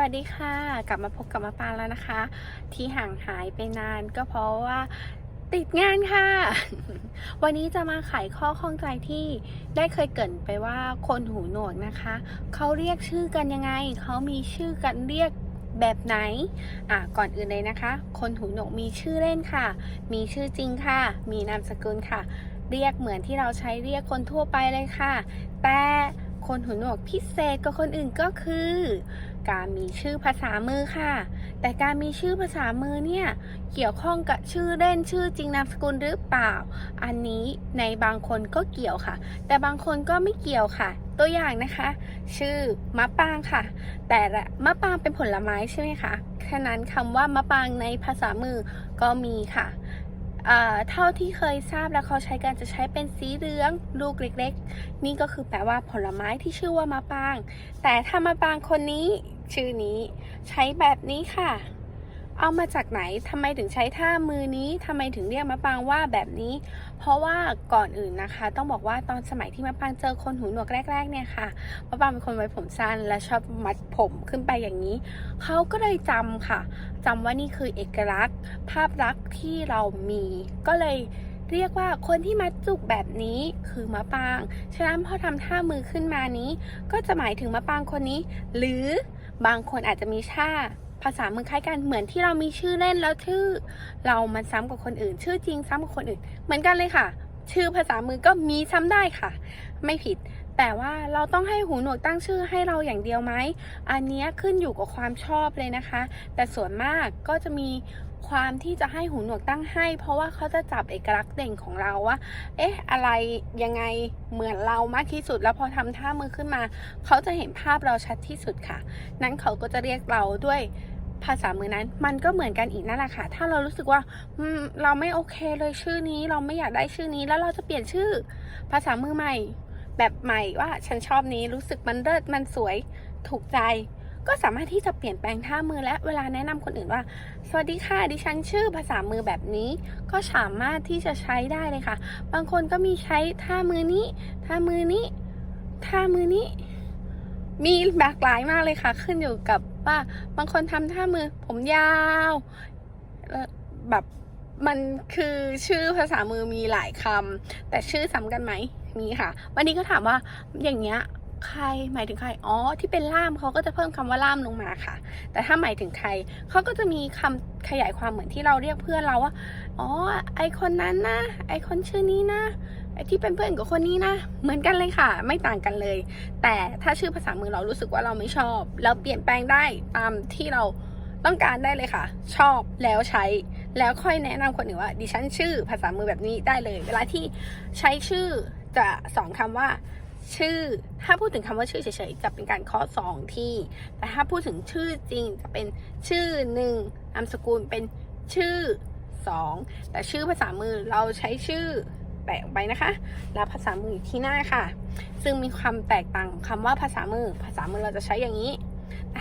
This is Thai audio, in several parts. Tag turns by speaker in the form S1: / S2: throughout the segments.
S1: วัสดีค่ะ กลับมาพบกับมาปาแล้วนะคะ ที่ห่างหายไปนานก็เพราะว่าติดงานค่ะ วันนี้จะมาไขข้อข้องใจที่ได้เคยเกินไปว่าคนหูหนวกนะคะ เขาเรียกชื่อกันยังไง เขามีชื่อกันเรียกแบบไหน อะ ก่อนอื่นเลยนะคะ คนหูหนวกมีชื่อเล่นค่ะ มีชื่อจริงค่ะ มีนามสกุลค่ะ เรียกเหมือนที่เราใช้เรียกคนทั่วไปเลยค่ะ แต่ คนหูหนวกพิเศษกว่าคนอื่นก็คือ การมีชื่อภาษามือค่ะ แต่การมีชื่อภาษามือเนี่ยเกี่ยวข้องกับชื่อเล่นชื่อจริงนามสกุลหรือเปล่า อันนี้ในบางคนก็เกี่ยวค่ะ แต่บางคนก็ไม่เกี่ยวค่ะ ตัวอย่างนะคะ ชื่อมะปางค่ะ แต่ละมะปางเป็นผลไม้ใช่ไหมคะฉะนั้นคำว่ามะปางในภาษามือก็มีค่ะ เท่าที่เคยทราบแล้วเขาใช้กันจะใช้เป็นสีเหลืองลูกเล็กๆ นี่ก็คือแปลว่าผลไม้ที่ชื่อว่ามะปาง แต่ถ้ามะปางคนนี้ชื่อนี้ใช้แบบนี้ค่ะ เอามาจากไหนทำไมถึงใช้ท่ามือนี้ทำไมถึงเรียกมะปางว่าแบบนี้ เพราะว่าก่อนอื่นนะคะ ต้องบอกว่าตอนสมัยที่มะปางเจอคนหูหนวกแรก ๆ เนี่ยค่ะมะปางเป็นคนไว้ผมสั้นและชอบมัดผมขึ้นไปอย่างนี้ เขาก็เลยจำค่ะจำว่านี่คือเอกลักษณ์ ภาพลักษณ์ที่เรามี ก็เลยเรียกว่าคนที่มัดจุกแบบนี้คือมะปาง ฉะนั้นพอทำท่ามือขึ้นมานี้ ก็จะหมายถึงมะปางคนนี้ หรือบางคนอาจจะมีท่า ภาษามือคล้ายกันเหมือนที่เรามีชื่อเล่นแล้วชื่อ เรามันซ้ำกับคนอื่น ชื่อจริงซ้ำกับคนอื่น เหมือนกันเลยค่ะ ชื่อภาษามือก็มีซ้ำได้ค่ะ ไม่ผิด แต่ว่าเราต้องให้หูหนวกตั้งชื่อให้เราอย่างเดียวไหมอันนี้ขึ้นอยู่กับความชอบเลยนะคะ แต่ส่วนมากก็จะมีความที่จะให้หูหนวกตั้งให้ เพราะว่าเขาจะจับเอกลักษณ์เด่นของเราว่า เอ๊ะ อะไรยังไงเหมือนเรามากที่สุด แล้วพอทำท่ามือขึ้นมา เขาจะเห็นภาพเราชัดที่สุดค่ะ นั้นเขาก็จะเรียกเราด้วย ภาษามือนั้น มันก็เหมือนกันอีกนั่นแหละค่ะ ถ้าเรารู้สึกว่าเราไม่โอเคเลยชื่อนี้ เราไม่อยากได้ชื่อนี้ แล้วเราจะเปลี่ยนชื่อ ภาษามือใหม่ แบบใหม่ว่าฉันชอบนี้รู้สึกมันเลิศมันสวยถูกใจ ก็สามารถที่จะเปลี่ยนแปลงท่ามือและเวลาแนะนำคนอื่นว่า สวัสดีค่ะดิฉันชื่อภาษามือแบบนี้ ก็สามารถที่จะใช้ได้เลยค่ะ บางคนก็มีใช้ท่ามือนี้ท่ามือนี้ท่ามือนี้มีหลากหลายมากเลยค่ะ ขึ้นอยู่กับ ว่าบางคนทำท่ามือ ผมยาวแบบมันคือชื่อภาษามือมีหลายคำแต่ชื่อซ้ำกันไหมมีค่ะ วันนี้ก็ถามว่าอย่างเงี้ย ใครหมายถึงใครอ๋อที่เป็นล่ามเขาก็จะเพิ่มคำว่าล่ามลงมาค่ะ แต่ถ้าหมายถึงใครเขาก็จะมีคำขยายความเหมือนที่เราเรียกเพื่อนเราว่าอ๋อไอคนนั้นนะไอคนชื่อนี้นะไอที่เป็นเพื่อนกับคนนี้นะ เหมือนกันเลยค่ะ ไม่ต่างกันเลย แต่ถ้าชื่อภาษามือเรารู้สึกว่าเราไม่ชอบ เราเปลี่ยนแปลงได้ตามที่เราต้องการได้เลยค่ะ ชอบแล้วใช้แล้วค่อยแนะนำคนอื่นว่าดิฉันชื่อภาษามือแบบนี้ได้เลย เวลาที่ใช้ชื่อจะสอนคำว่า ชื่อ ถ้าพูดถึงคำว่าชื่อเฉยๆจะเป็นการเคาะสองที่ แต่ถ้าพูดถึงชื่อจริงจะเป็นชื่อหนึ่งนามสกุลเป็นชื่อสองแต่ชื่อภาษามือเราใช้ชื่อแปะไปนะคะ แล้วภาษามืออยู่ที่หน้าค่ะ ซึ่งมีความแตกต่างคำว่าภาษามือ ภาษามือเราจะใช้อย่างนี้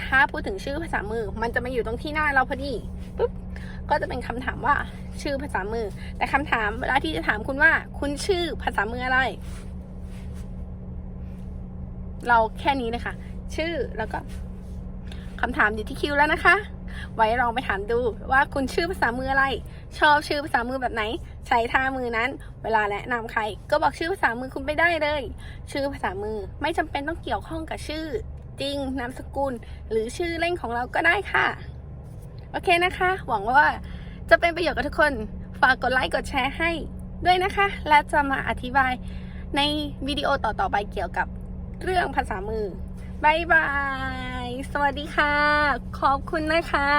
S1: ถ้าพูดถึงชื่อภาษามือ มันจะมาอยู่ตรงที่หน้าเราพอดีปุ๊บก็จะเป็นคำถามว่าชื่อภาษามือ แต่คำถามเวลาที่จะถามคุณว่า คุณชื่อภาษามืออะไร เราแค่นี้เลยค่ะ ชื่อแล้วก็คำถามอยู่ที่คิวแล้วนะคะ ไว้ลองไปถามดูว่าคุณชื่อภาษามืออะไร ชอบชื่อภาษามือแบบไหน ใช้ท่ามือนั้น เวลาแนะนำใคร ก็บอกชื่อภาษามือคุณไปได้เลย ชื่อภาษามือไม่จำเป็นต้องเกี่ยวข้องกับชื่อ จริงนามสกุล หรือชื่อเล่นของเราก็ได้ค่ะ โอเคนะคะ หวังว่าจะเป็นประโยชน์กับทุกคนฝากกดไลค์กดแชร์ให้ด้วยนะคะ และจะมาอธิบายในวิดีโอต่อๆไปเกี่ยวกับ เรื่องภาษามือบายบาย สวัสดีค่ะ ขอบคุณนะคะ